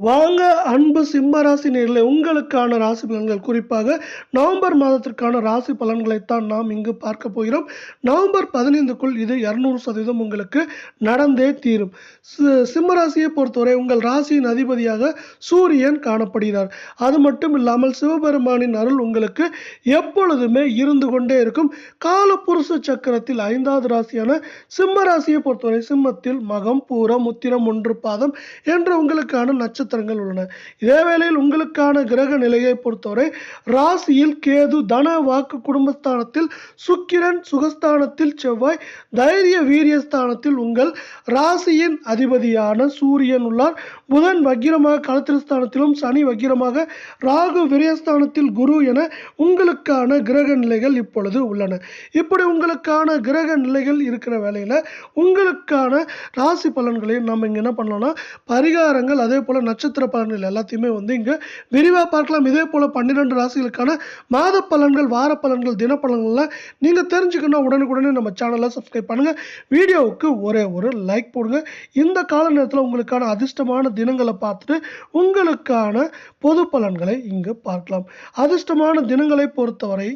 வாங்க அன்பு சிம்ம ராசி நேரில் உங்களுக்கான ராசி பலன்கள். குறிப்பாக நவம்பர் மாதத்திற்கான ராசி பலன்களைத்தான் நாம் இங்கு பார்க்க போகிறோம். நவம்பர் பதினைந்துக்குள் இது இரநூறு சதவீதம் உங்களுக்கு நடந்தே தீரும். சி- சிம்ம ராசியை பொறுத்தவரை உங்கள் ராசியின் அதிபதியாக சூரியன் காணப்படுகிறார். அது மட்டும் இல்லாமல் சிவபெருமானின் அருள் உங்களுக்கு எப்பொழுதுமே இருந்து கொண்டே இருக்கும். காலப்புருஷ சக்கரத்தில் ஐந்தாவது ராசியான சிம்ம ராசியை பொறுத்தவரை சிம்மத்தில் மகம் பூரம் உத்திரம் ஒன்று பாதம் என்று உங்களுக்கான நட்சத்திரங்கள் உள்ளன. இதேவேளையில் உங்களுக்கான கிரக நிலையை பொறுத்தவரை ராசியில் கேது தன வாக்கு குடும்பஸ்தானத்தில் சுக்கிரன் சுகஸ்தானத்தில் செவ்வாய் தைரிய வீரியஸ்தானத்தில் உங்கள் ராசியின் அதிபதியான சூரியன் உள்ளார். புதன் வக்கிரமாக களத்திரஸ்தானத்திலும் சனி வக்கிரமாக ராகு விரயஸ்தானத்தில் குரு என உங்களுக்கான கிரக நிலைகள் இப்பொழுது உள்ளன. இப்படி உங்களுக்கான கிரக நிலைகள் இருக்கிற வேலையில் உங்களுக்கான ராசி பலன்களை நம்ம இங்கே என்ன பண்ணலாம்னா பரிகாரங்கள் அதே போல் நட்சத்திர பலன்கள் எல்லாத்தையுமே வந்து இங்கே விரிவாக பார்க்கலாம். இதே போல் பன்னிரெண்டு ராசிகளுக்கான மாத பலன்கள் வார பலன்கள் தின பலன்கள்லாம் நீங்கள் தெரிஞ்சுக்கணும் உடனுக்குடனே நம்ம சேனலை சப்ஸ்கிரைப் பண்ணுங்கள் வீடியோவுக்கு ஒரே ஒரு லைக் போடுங்க. இந்த கால நேரத்தில் உங்களுக்கான அதிர்ஷ்டமான தினங்களை பார்த்துட்டு உங்களுக்கான பொது பலன்களை இங்கு பார்க்கலாம். அதிர்ஷ்டமான தினங்களை பொறுத்தவரை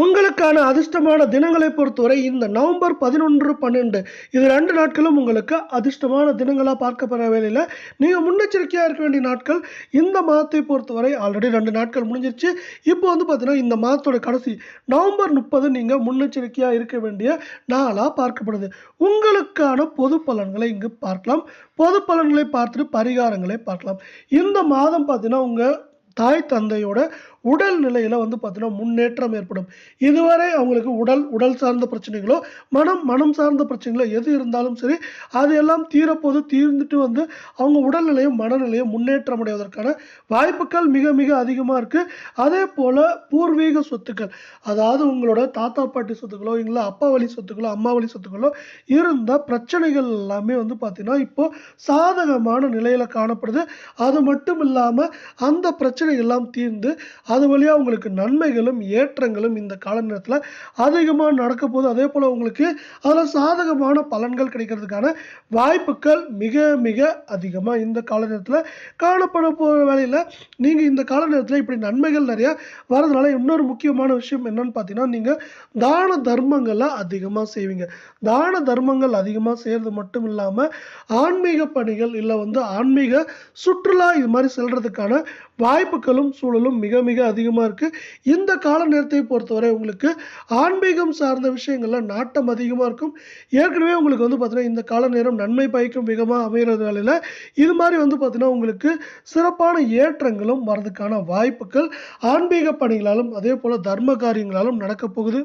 உங்களுக்கான அதிர்ஷ்டமான தினங்களை பொறுத்தவரை இந்த நவம்பர் பதினொன்று பன்னெண்டு இது ரெண்டு நாட்களும் உங்களுக்கு அதிர்ஷ்டமான தினங்களாக பார்க்கப்பட வேலையில். நீங்கள் முன்னெச்சரிக்கையாக இருக்க வேண்டிய நாட்கள் இந்த மாதத்தை பொறுத்தவரை ஆல்ரெடி ரெண்டு நாட்கள் முடிஞ்சிருச்சு. இப்போ வந்து பார்த்தீங்கன்னா இந்த மாதத்தோட கடைசி நவம்பர் முப்பது நீங்கள் முன்னெச்சரிக்கையாக இருக்க வேண்டிய நாளாக பார்க்கப்படுது. உங்களுக்கான பொது பலன்களை இங்கு பார்க்கலாம். பொது பலன்களை பார்த்துட்டு பரிகாரங்களை பார்க்கலாம். இந்த மாதம் பார்த்தீங்கன்னா உங்கள் தாய் தந்தையோட உடல் நிலையில் வந்து பார்த்தீங்கன்னா முன்னேற்றம் ஏற்படும். இதுவரை அவங்களுக்கு உடல் உடல் சார்ந்த பிரச்சனைகளோ மனம் மனம் சார்ந்த பிரச்சனைகளோ எது இருந்தாலும் சரி அது எல்லாம் தீரப்போது தீர்ந்துட்டு வந்து அவங்க உடல்நிலையும் மனநிலையும் முன்னேற்றம் அடைவதற்கான வாய்ப்புகள் மிக மிக அதிகமாக இருக்குது அதே போல் பூர்வீக சொத்துக்கள் அதாவது உங்களோட தாத்தா பாட்டி சொத்துக்களோ இல்லை அப்பா வழி சொத்துக்களோ அம்மா வழி சொத்துக்களோ இருந்த பிரச்சனைகள் எல்லாமே வந்து பார்த்தீங்கன்னா இப்போது சாதகமான நிலையில் காணப்படுது. அது மட்டும் இல்லாமல் அந்த பிரச்சனைகள் எல்லாம் தீர்ந்து அது வழியாக உங்களுக்கு நன்மைகளும் ஏற்றங்களும் இந்த கால நேரத்தில் அதிகமாக நடக்க போகுது. அதே போல் உங்களுக்கு அதில் சாதகமான பலன்கள் கிடைக்கிறதுக்கான வாய்ப்புகள் மிக மிக அதிகமாக இந்த கால நேரத்தில் காணப்பட போகிற வேலையில். நீங்கள் இந்த கால நேரத்தில் இப்படி நன்மைகள் நிறையா வரதுனால இன்னொரு முக்கியமான விஷயம் என்னன்னு பார்த்தீங்கன்னா நீங்கள் தான தர்மங்களை அதிகமாக செய்வீங்க. தான தர்மங்கள் அதிகமாக செய்கிறது மட்டும் இல்லாமல் ஆன்மீக பணிகள் இல்லை வந்து ஆன்மீக சுற்றுலா இது மாதிரி செல்றதுக்கான வாய்ப்புகளும் சூழலும் மிக மிக அதிகமாக இருக்குது இந்த கால நேரத்தை பொறுத்தவரை உங்களுக்கு ஆன்மீகம் சார்ந்த விஷயங்களில் நாட்டம் அதிகமாக இருக்கும். ஏற்கனவே உங்களுக்கு வந்து பார்த்திங்கன்னா இந்த கால நேரம் நன்மை பயக்கும் மிகமாக அமைகிறது வேலையில். இது மாதிரி வந்து பார்த்திங்கன்னா உங்களுக்கு சிறப்பான ஏற்றங்களும் வரதுக்கான வாய்ப்புகள் ஆன்மீக பணிகளாலும் அதே போல் தர்ம காரியங்களாலும் நடக்கப் போகுது.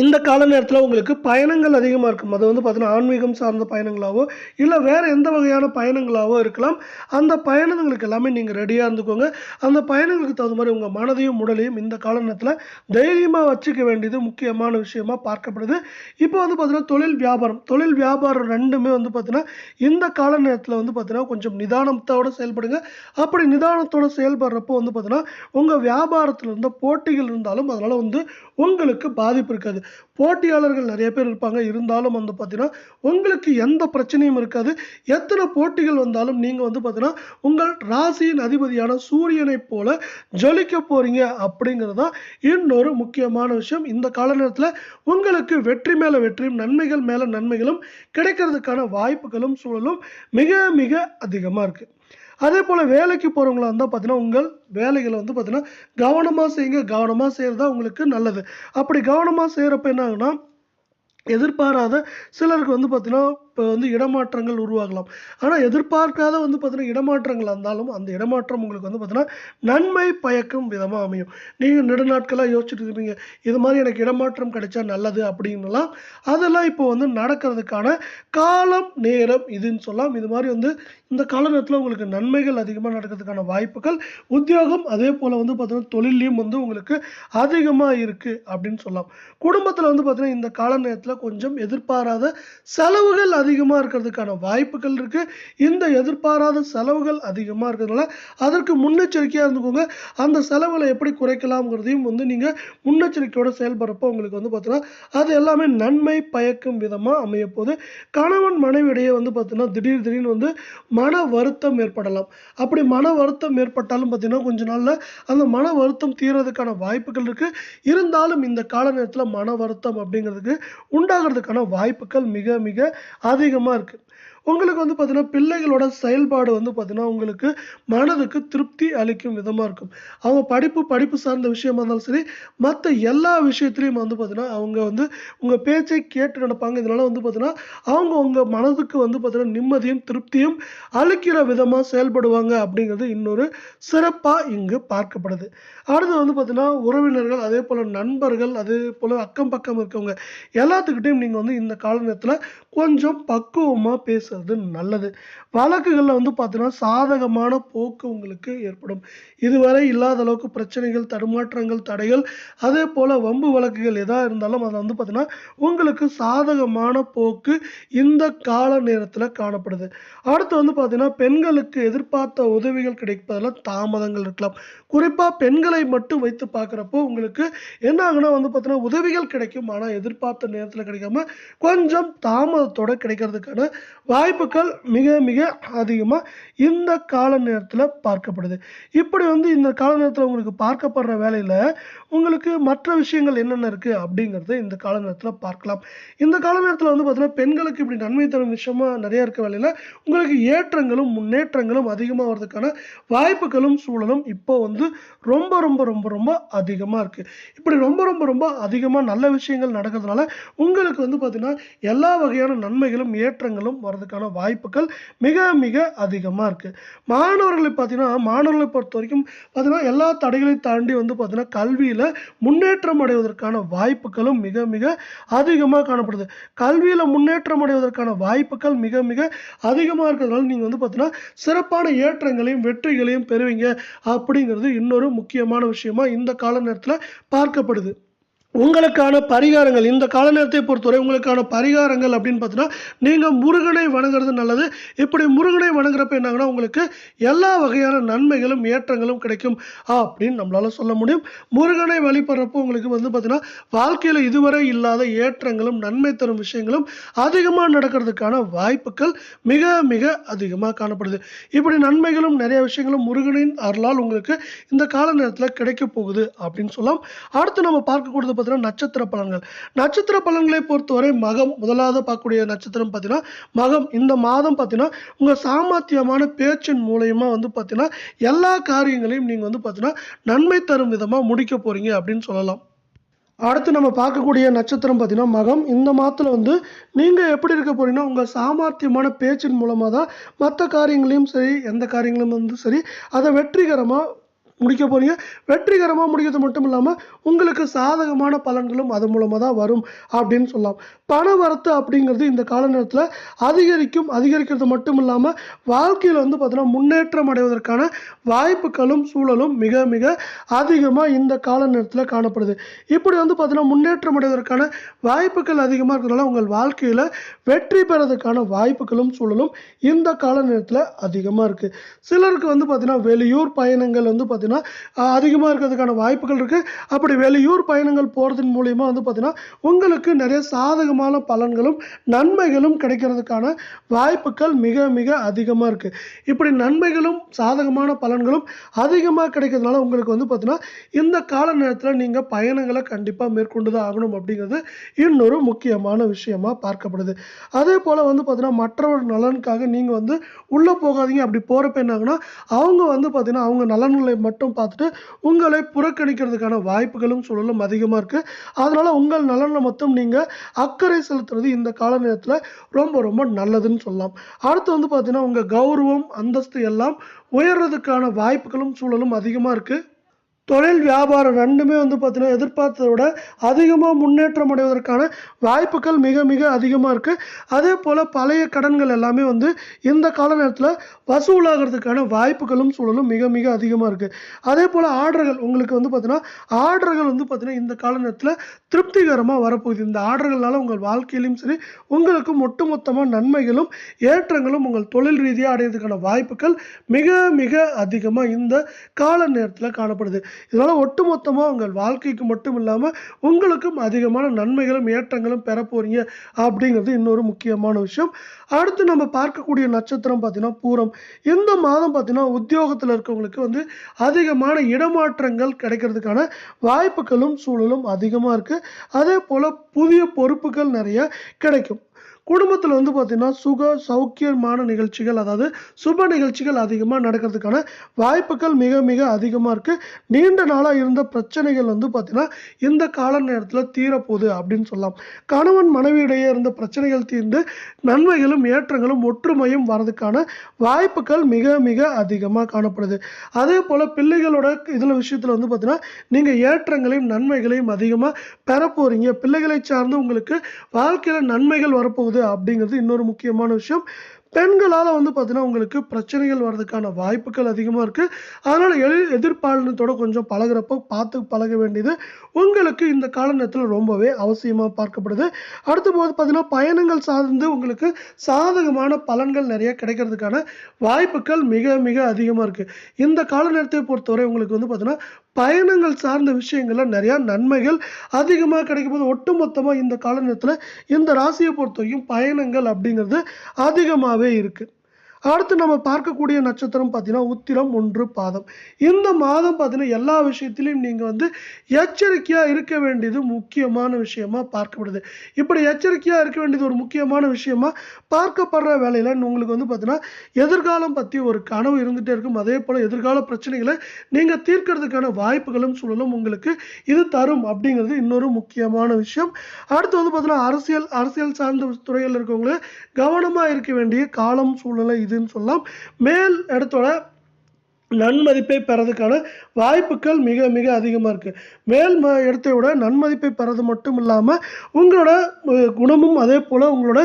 இந்த கால நேரத்தில் உங்களுக்கு பயணங்கள் அதிகமாக இருக்கும். அது வந்து பார்த்தீங்கன்னா ஆன்மீகம் சார்ந்த பயணங்களாகவோ இல்லை வேறு எந்த வகையான பயணங்களாகவோ இருக்கலாம். அந்த பயணங்களுக்கு எல்லாமே நீங்கள் ரெடியாக இருந்துக்கோங்க. அந்த பயணங்களுக்கு தகுந்த மாதிரி உங்கள் மனதையும் உடலையும் இந்த கால நேரத்தில் தைரியமாக வச்சுக்க வேண்டியது முக்கியமான விஷயமா பார்க்கப்படுது. இப்போ வந்து பார்த்தீங்கன்னா தொழில் வியாபாரம். தொழில் வியாபாரம் ரெண்டுமே வந்து பார்த்தீங்கன்னா இந்த கால நேரத்தில் வந்து பார்த்தீங்கன்னா கொஞ்சம் நிதானத்தோட செயல்படுங்க. அப்படி நிதானத்தோட செயல்படுறப்போ வந்து பார்த்தீங்கன்னா உங்கள் வியாபாரத்தில் இருந்த போட்டிகள் இருந்தாலும் அதனால் வந்து உங்களுக்கு பாதிப்பு இருக்காது. போட்டியாளர்கள் நிறைய பேர் இருப்பாங்க. இருந்தாலும் வந்து பார்த்தீங்கன்னா உங்களுக்கு எந்த பிரச்சனையும் இருக்காது. எத்தனை போட்டிகள் வந்தாலும் நீங்கள் வந்து பார்த்தீங்கன்னா உங்கள் ராசியின் அதிபதியான சூரியனைப் போல ஜொலிக்க போகிறீங்க அப்படிங்கிறது தான் இன்னொரு முக்கியமான விஷயம். இந்த கால நேரத்தில் உங்களுக்கு வெற்றி மேலே வெற்றியும் நன்மைகள் மேலே நன்மைகளும் கிடைக்கிறதுக்கான வாய்ப்புகளும் சூழலும் மிக மிக அதிகமாக இருக்குது அதே போல் வேலைக்கு போகிறவங்களா இருந்தால் பார்த்தீங்கன்னா உங்கள் வேலைகளை வந்து பார்த்தீங்கன்னா கவனமாக செய்யுங்க. கவனமாக செய்கிறது தான் உங்களுக்கு நல்லது. அப்படி கவனமாக செய்கிறப்ப என்ன ஆகுனா எதிர்பாராத சிலருக்கு வந்து பார்த்தீங்கன்னா இப்போ வந்து இடமாற்றங்கள் உருவாகலாம். ஆனால் எதிர்பார்க்காத வந்து பார்த்தீங்கன்னா இடமாற்றங்கள் இருந்தாலும் அந்த இடமாற்றம் உங்களுக்கு வந்து பார்த்தீங்கன்னா நன்மை பயக்கும் விதமாக அமையும். நீங்கள் நெடுநாட்களாக யோசிச்சுட்டு இருப்பீங்க இது மாதிரி எனக்கு இடமாற்றம் கிடைச்சா நல்லது அப்படின்னுலாம். அதெல்லாம் இப்போ வந்து நடக்கிறதுக்கான காலம் நேரம் இதுன்னு சொல்லலாம். இது மாதிரி வந்து இந்த கால நேரத்தில் உங்களுக்கு நன்மைகள் அதிகமாக நடக்கிறதுக்கான வாய்ப்புகள் உத்தியோகம் அதே போல் வந்து பார்த்தீங்கன்னா தொழிலையும் வந்து உங்களுக்கு அதிகமாக இருக்குது அப்படின்னு சொல்லலாம். குடும்பத்தில் வந்து பார்த்தீங்கன்னா இந்த கால நேரத்தில் கொஞ்சம் எதிர்பாராத செலவுகள் அதிகமாக இருக்கிறதுக்கான வாய்ப்புகள் இருக்குது இந்த எதிர்பாராத செலவுகள் அதிகமாக இருக்கிறதுனால அதற்கு முன்னெச்சரிக்கையாக இருந்துக்கோங்க. அந்த செலவுகளை எப்படி குறைக்கலாம்ங்கிறதையும் வந்து நீங்கள் முன்னெச்சரிக்கையோடு செயல்படுறப்போ உங்களுக்கு வந்து பார்த்தீங்கன்னா அது எல்லாமே நன்மை பயக்கும் விதமாக அமையப்போகுது. கணவன் மனைவியிடையே வந்து பார்த்தீங்கன்னா திடீர் திடீர்னு வந்து மன வருத்தம் ஏற்படலாம். அப்படி மன வருத்தம் ஏற்பட்டாலும் பார்த்தீங்கன்னா கொஞ்ச நாளில் அந்த மன வருத்தம் தீர்றதுக்கான வாய்ப்புகள் இருக்குது இருந்தாலும் இந்த கால நேரத்தில் மன வருத்தம் அப்படிங்கிறதுக்கு உண்டாகிறதுக்கான வாய்ப்புகள் மிக மிக அதிகமாக இருக்குது உங்களுக்கு வந்து பார்த்தீங்கன்னா பிள்ளைகளோட செயல்பாடு வந்து பார்த்திங்கன்னா உங்களுக்கு மனதுக்கு திருப்தி அளிக்கும் விதமாக இருக்கும். அவங்க படிப்பு படிப்பு சார்ந்த விஷயமா இருந்தாலும் சரி மற்ற எல்லா விஷயத்துலையும் வந்து பார்த்திங்கன்னா அவங்க வந்து உங்கள் பேச்சை கேட்டு நடப்பாங்க. இதனால் வந்து பார்த்திங்கன்னா அவங்க உங்கள் மனதுக்கு வந்து பார்த்தீங்கன்னா நிம்மதியும் திருப்தியும் அளிக்கிற விதமாக செயல்படுவாங்க அப்படிங்கிறது இன்னொரு சிறப்பாக இங்கு பார்க்கப்படுது. அடுத்து வந்து பார்த்திங்கன்னா உறவினர்கள் அதே போல் நண்பர்கள் அதே போல் அக்கம் பக்கம் இருக்கவங்க எல்லாத்துக்கிட்டையும் நீங்கள் வந்து இந்த கால நேரத்தில் கொஞ்சம் பக்குவமாக பேசுறது நல்லது. வழக்குகளில் வந்து பார்த்தீங்கன்னா சாதகமான போக்கு உங்களுக்கு ஏற்படும். இதுவரை இல்லாத அளவுக்கு பிரச்சனைகள் தடுமாற்றங்கள் தடைகள் அதே போல் வம்பு வழக்குகள் எதாக இருந்தாலும் அதில் வந்து பார்த்தீங்கன்னா உங்களுக்கு சாதகமான போக்கு இந்த கால நேரத்தில் காணப்படுது. அடுத்து வந்து பார்த்தீங்கன்னா பெண்களுக்கு எதிர்பார்த்த உதவிகள் கிடைப்பதில் தாமதங்கள் இருக்கலாம். குறிப்பாக பெண்களை மட்டும் வைத்து பார்க்குறப்போ உங்களுக்கு என்ன ஆகுனா வந்து பார்த்தீங்கன்னா உதவிகள் கிடைக்கும். ஆனால் எதிர்பார்த்த நேரத்தில் கிடைக்காம கொஞ்சம் தாமதத்தோடு கிடைக்கிறதுக்கான வாய்ப்புகள் மிக மிக அதிகமாக இந்த கால நேரத்தில் பார்க்கப்படுது. இப்படி வந்து இந்த கால நேரத்தில் உங்களுக்கு பார்க்கப்படுற வேலையில் உங்களுக்கு மற்ற விஷயங்கள் என்னென்ன இருக்குது அப்படிங்கிறத இந்த கால நேரத்தில் பார்க்கலாம். இந்த கால நேரத்தில் வந்து பார்த்தீங்கன்னா பெண்களுக்கு இப்படி நன்மை தரும் விஷயமாக நிறையா இருக்க வேலையில் உங்களுக்கு ஏற்றங்களும் முன்னேற்றங்களும் அதிகமாக வர்றதுக்கான வாய்ப்புகளும் சூழலும் இப்போ வந்து ரொம்ப ரொம்ப ரொம்ப ரொம்ப அதிகமாக இருக்குது இப்படி ரொம்ப ரொம்ப ரொம்ப அதிகமாக நல்ல விஷயங்கள் நடக்கிறதுனால உங்களுக்கு வந்து பார்த்திங்கன்னா எல்லா வகையான நன்மைகளும் ஏற்றங்களும் வர்றதுக்கான வாய்ப்புகள் மிக மிக அதிகமாக இருக்குது மாணவர்களை பார்த்தீங்கன்னா மாணவர்களை பொறுத்த வரைக்கும் பார்த்தீங்கன்னா எல்லா தடைகளையும் தாண்டி வந்து பார்த்தீங்கன்னா கல்வியில் முன்னேற்றம் அடைவதற்கான வாய்ப்புகளும் மிக மிக அதிகமாக காணப்படுது. கல்வியில் முன்னேற்றம் அடைவதற்கான வாய்ப்புகள் மிக மிக அதிகமாக இருக்கிறதுனால நீங்கள் வந்து பார்த்தீங்கன்னா சிறப்பான ஏற்றங்களையும் வெற்றிகளையும் பெறுவீங்க. அப்படிங்கிறது இன்னொரு முக்கியமான விஷயமா இந்த கால நேரத்தில் பார்க்கப்படுது. உங்களுக்கான பரிகாரங்கள் இந்த கால நேரத்தை பொறுத்தவரை உங்களுக்கான பரிகாரங்கள் அப்படின்னு பார்த்தீங்கன்னா நீங்கள் முருகனை வணங்குறது நல்லது. இப்படி முருகனை வணங்குறப்ப என்னாங்கன்னா உங்களுக்கு எல்லா வகையான நன்மைகளும் ஏற்றங்களும் கிடைக்கும் அப்படின்னு நம்மளால் சொல்ல முடியும். முருகனை வழிபடுறப்போ உங்களுக்கு வந்து பார்த்தீங்கன்னா வாழ்க்கையில் இதுவரை இல்லாத ஏற்றங்களும் நன்மை தரும் விஷயங்களும் அதிகமாக நடக்கிறதுக்கான வாய்ப்புகள் மிக மிக அதிகமாக காணப்படுது. இப்படி நன்மைகளும் நிறைய விஷயங்களும் முருகனின் அருளால் உங்களுக்கு இந்த கால நேரத்தில் கிடைக்க போகுது அப்படின்னு சொல்லலாம். அடுத்து நம்ம பார்க்கக்கூடியது பார்த்தீங்கன்னா நட்சத்திர பலன்கள். நட்சத்திர பலன்களை பொறுத்தவரை மகம் முதலாவது பார்க்கக்கூடிய நட்சத்திரம் பார்த்தீங்கன்னா மகம். இந்த மாதம் பார்த்தீங்கன்னா உங்கள் சாமர்த்தியமான பேச்சின் மூலயமா வந்து பார்த்தீங்கன்னா எல்லா காரியங்களையும் நீங்கள் வந்து பார்த்தீங்கன்னா நன்மை தரும் விதமாக முடிக்க போகிறீங்க அப்படின்னு சொல்லலாம். அடுத்து நம்ம பார்க்கக்கூடிய நட்சத்திரம் பார்த்தீங்கன்னா மகம். இந்த மாதத்தில் வந்து நீங்கள் எப்படி இருக்க போறீங்கன்னா உங்கள் சாமர்த்தியமான பேச்சின் மூலமாக தான் மற்ற காரியங்களையும் சரி எந்த காரியங்களும் வந்து சரி அதை வெற்றிகரமாக முடிக்க போறீங்க. வெற்றிகரமாக முடிக்கிறது மட்டும் இல்லாமல் உங்களுக்கு சாதகமான பலன்களும் அது மூலமாக தான் வரும் அப்படின்னு சொல்லலாம். பண வரத்து அப்படிங்கிறது இந்த கால நேரத்தில் அதிகரிக்கும் அதிகரிக்கிறது மட்டும் இல்லாமல் வாழ்க்கையில் வந்து பார்த்திங்கன்னா முன்னேற்றம் அடைவதற்கான வாய்ப்புகளும் சூழலும் மிக மிக அதிகமாக இந்த கால நேரத்தில் காணப்படுது. இப்படி வந்து பார்த்தீங்கன்னா முன்னேற்றம் அடைவதற்கான வாய்ப்புகள் அதிகமாக இருக்கிறதுனால உங்கள் வாழ்க்கையில் வெற்றி பெறதுக்கான வாய்ப்புகளும் சூழலும் இந்த கால நேரத்தில் அதிகமாக இருக்குது சிலருக்கு வந்து பார்த்தீங்கன்னா வெளியூர் பயணங்கள் வந்து பார்த்தீங்கன்னா அதிகமாக இருக்கிறதுக்கான வாய்ப்புகள் இருக்குது அப்படி வெளியூர் பயணங்கள் போகிறதன் மூலயமா வந்து பார்த்தீங்கன்னா உங்களுக்கு நிறைய சாதகமான பலன்களும் நன்மைகளும் கிடைக்கிறதுக்கான வாய்ப்புகள் மிக மிக அதிகமாக இருக்குது இப்படி நன்மைகளும் சாதகமான பலன்களும் அதிகமாக கிடைக்கிறதுனால உங்களுக்கு வந்து பார்த்தீங்கன்னா இந்த கால நேரத்தில் நீங்கள் பயணங்களை கண்டிப்பாக மேற்கொண்டு தான் ஆகணும் அப்படிங்கிறது இன்னொரு முக்கியமான விஷயமா பார்க்கப்படுது. அதே போல் வந்து பார்த்தீங்கன்னா மற்றவர் நலனுக்காக நீங்கள் வந்து உள்ளே போகாதீங்க. அப்படி போகிறப்ப என்னாங்கன்னா அவங்க வந்து பார்த்தீங்கன்னா அவங்க நலன்களை மட்டும் பார்த்துட்டு உங்களை புறக்கணிக்கிறதுக்கான வாய்ப்புகளும் சூழலும் அதிகமாக இருக்குது அதனால் உங்கள் நலனில் மட்டும் நீங்கள் அக்கறை செலுத்துறது இந்த கால நேரத்தில் ரொம்ப ரொம்ப நல்லதுன்னு சொல்லலாம். அடுத்து வந்து பார்த்தீங்கன்னா உங்கள் கௌரவம் அந்தஸ்து எல்லாம் உயர்றதுக்கான வாய்ப்புகளும் சூழலும் அதிகமாக இருக்குது தொழில் வியாபாரம் ரெண்டுமே வந்து பார்த்தீங்கன்னா எதிர்பார்த்ததை விட அதிகமாக முன்னேற்றம் அடைவதற்கான வாய்ப்புகள் மிக மிக அதிகமாக இருக்குது அதே போல் பழைய கடன்கள் எல்லாமே வந்து இந்த கால நேரத்தில் வசூலாகிறதுக்கான வாய்ப்புகளும் சூழலும் மிக மிக அதிகமாக இருக்குது அதே போல் ஆர்டர்கள் உங்களுக்கு வந்து பார்த்தீங்கன்னா ஆர்டர்கள் வந்து பார்த்தீங்கன்னா இந்த கால நேரத்தில் திருப்திகரமாக வரப்போகுது. இந்த ஆர்டர்களால் உங்கள் வாழ்க்கையிலும் சரி உங்களுக்கு ஒட்டுமொத்தமாக நன்மைகளும் ஏற்றங்களும் உங்கள் தொழில் ரீதியாக அடையிறதுக்கான வாய்ப்புகள் மிக மிக அதிகமாக இந்த கால நேரத்தில் காணப்படுது. இதனால் ஒட்டுமொத்தமாக உங்கள் வாழ்க்கைக்கு மட்டும் இல்லாமல் உங்களுக்கும் அதிகமான நன்மைகளும் ஏற்றங்களும் பெற போகிறீங்க அப்படிங்கிறது இன்னொரு முக்கியமான விஷயம். அடுத்து நம்ம பார்க்கக்கூடிய நட்சத்திரம் பார்த்தீங்கன்னா பூரம். இந்த மாதம் பார்த்தீங்கன்னா உத்தியோகத்தில் இருக்கவங்களுக்கு வந்து அதிகமான இடமாற்றங்கள் கிடைக்கிறதுக்கான வாய்ப்புகளும் சூழலும் அதிகமாக இருக்குது அதே போல் புதிய பொறுப்புகள் நிறைய கிடைக்கும். குடும்பத்தில் வந்து பார்த்திங்கன்னா சுக சௌக்கியமான நிகழ்ச்சிகள் அதாவது சுப நிகழ்ச்சிகள் அதிகமாக நடக்கிறதுக்கான வாய்ப்புகள் மிக மிக அதிகமாக இருக்குது நீண்ட நாளாக இருந்த பிரச்சனைகள் வந்து பார்த்திங்கன்னா இந்த கால நேரத்தில் தீரப்போகுது அப்படின்னு சொல்லலாம். கணவன் மனைவியிடையே இருந்த பிரச்சனைகள் தீர்ந்து நன்மைகளும் ஏற்றங்களும் ஒற்றுமையும் வரதுக்கான வாய்ப்புகள் மிக மிக அதிகமாக காணப்படுது. அதே போல் பிள்ளைகளோட இதில் விஷயத்தில் வந்து பார்த்திங்கன்னா நீங்கள் ஏற்றங்களையும் நன்மைகளையும் அதிகமாக பெற போகிறீங்க பிள்ளைகளை சார்ந்து உங்களுக்கு வாழ்க்கையில் நன்மைகள் வரப்போகுது. அப்படிங்கிறது இன்னொரு முக்கியமான விஷயம். பெண்களால் வந்து பார்த்தீங்கன்னா உங்களுக்கு பிரச்சனைகள் வர்றதுக்கான வாய்ப்புகள் அதிகமாக இருக்குது அதனால் எளி எதிர்பாலினத்தோட கொஞ்சம் பழகுறப்போ பார்த்து பழக வேண்டியது உங்களுக்கு இந்த கால நேரத்தில் ரொம்பவே அவசியமாக பார்க்கப்படுது. அடுத்து போது பார்த்தீங்கன்னா பயணங்கள் சார்ந்து உங்களுக்கு சாதகமான பலன்கள் நிறைய கிடைக்கிறதுக்கான வாய்ப்புகள் மிக மிக அதிகமாக இருக்குது இந்த கால நேரத்தை பொறுத்தவரை உங்களுக்கு வந்து பார்த்தீங்கன்னா பயணங்கள் சார்ந்த விஷயங்களில் நிறையா நன்மைகள் அதிகமாக கிடைக்கும் போது ஒட்டுமொத்தமாக இந்த கால நேரத்தில் இந்த ராசியை பொறுத்த வரைக்கும் பயணங்கள் அப்படிங்கிறது அதிகமாகவே இருக்குது அடுத்து நம்ம பார்க்கக்கூடிய நட்சத்திரம் பார்த்தீங்கன்னா உத்திரம் ஒன்று பாதம். இந்த மாதம் பார்த்தீங்கன்னா எல்லா விஷயத்திலையும் நீங்கள் வந்து எச்சரிக்கையாக இருக்க வேண்டியது முக்கியமான விஷயமா பார்க்கப்படுது. இப்படி எச்சரிக்கையாக இருக்க வேண்டியது ஒரு முக்கியமான விஷயமா பார்க்கப்படுற வேலையில் உங்களுக்கு வந்து பார்த்தீங்கன்னா எதிர்காலம் பற்றி ஒரு கனவு இருந்துகிட்டே இருக்கும். அதே போல் எதிர்கால பிரச்சனைகளை நீங்கள் தீர்க்கறதுக்கான வாய்ப்புகளும் சூழலும் உங்களுக்கு இது தரும் அப்படிங்கிறது இன்னொரு முக்கியமான விஷயம். அடுத்து வந்து பார்த்தீங்கன்னா அரசியல் அரசியல் சார்ந்த துறையில் இருக்கவங்களை கவனமாக இருக்க வேண்டிய காலம் சூழ்நிலை இதுன்னு சொல்லலாம் மேல் இடத்தோட நன்மதிப்பை பெறதுக்கான வாய்ப்புகள் மிக மிக அதிகமாக இருக்குது மேல் ம இடத்தை விட நன்மதிப்பை பெறது மட்டும் இல்லாமல் உங்களோட குணமும் அதே போல் உங்களோட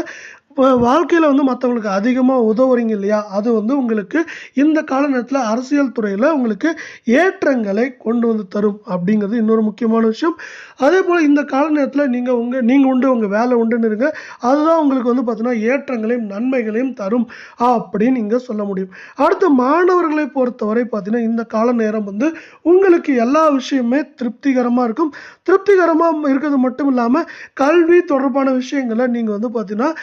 இப்போ வாழ்க்கையில் வந்து மற்றவங்களுக்கு அதிகமாக உதவுறீங்க இல்லையா? அது வந்து உங்களுக்கு இந்த கால நேரத்தில் அரசியல் துறையில் உங்களுக்கு ஏற்றங்களை கொண்டு வந்து தரும் அப்படிங்கிறது இன்னொரு முக்கியமான விஷயம். அதே போல் இந்த கால நேரத்தில் நீங்கள் உங்கள் நீங்கள் உண்டு உங்கள் வேலை உண்டுன்னு இருங்க. அதுதான் உங்களுக்கு வந்து பார்த்தீங்கன்னா ஏற்றங்களையும் நன்மைகளையும் தரும் அப்படின்னு நீங்கள் சொல்ல முடியும். அடுத்து மாணவர்களை பொறுத்தவரை பார்த்தீங்கன்னா இந்த கால நேரம் வந்து உங்களுக்கு எல்லா விஷயமே திருப்திகரமாக இருக்கும். திருப்திகரமாக இருக்கிறது மட்டும் இல்லாமல் கல்வி தொடர்பான விஷயங்களை நீங்கள் வந்து பார்த்தீங்கன்னா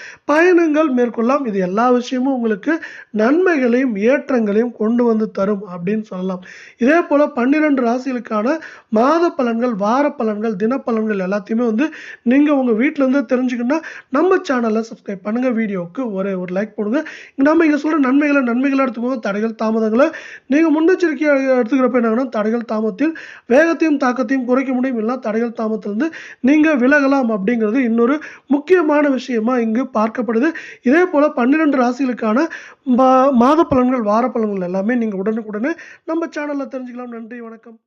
பயணங்கள் மேற்கொள்ளலாம். இது எல்லா விஷயமும் உங்களுக்கு நன்மைகளையும் ஏற்றங்களையும் கொண்டு வந்து தரும் அப்படின்னு சொல்லலாம். இதே போல் பன்னிரெண்டு ராசிகளுக்கான மாத பலன்கள் வார பலன்கள் தினப்பலன்கள் எல்லாத்தையுமே வந்து நீங்கள் உங்கள் வீட்டிலேருந்து தெரிஞ்சுக்கணும்னா நம்ம சேனலை சப்ஸ்கிரைப் பண்ணுங்கள் வீடியோவுக்கு ஒரு ஒரு லைக் போடுங்க. நம்ம இங்கே சொல்கிற நன்மைகளை நன்மைகளை எடுத்துக்கோங்க. தடைகள் தாமதங்களை நீங்கள் முன்னெச்சரிக்கையாக எடுத்துக்கிறப்ப என்னன்னா தடைகள் தாமதத்தில் வேகத்தையும் தாக்கத்தையும் குறைக்க முடியும். இல்லை தடைகள் தாமதத்திலிருந்து நீங்கள் விலகலாம் அப்படிங்கிறது இன்னொரு முக்கியமான விஷயமா இங்கு பார்க்க பார்க்கப்படுது இதே போல் பன்னிரெண்டு ராசிகளுக்கான மா- மாத பலன்கள் வார பலன்கள் எல்லாமே நீங்கள் உடனுக்குடனே நம்ம சேனலில் தெரிஞ்சுக்கலாம். நன்றி வணக்கம்.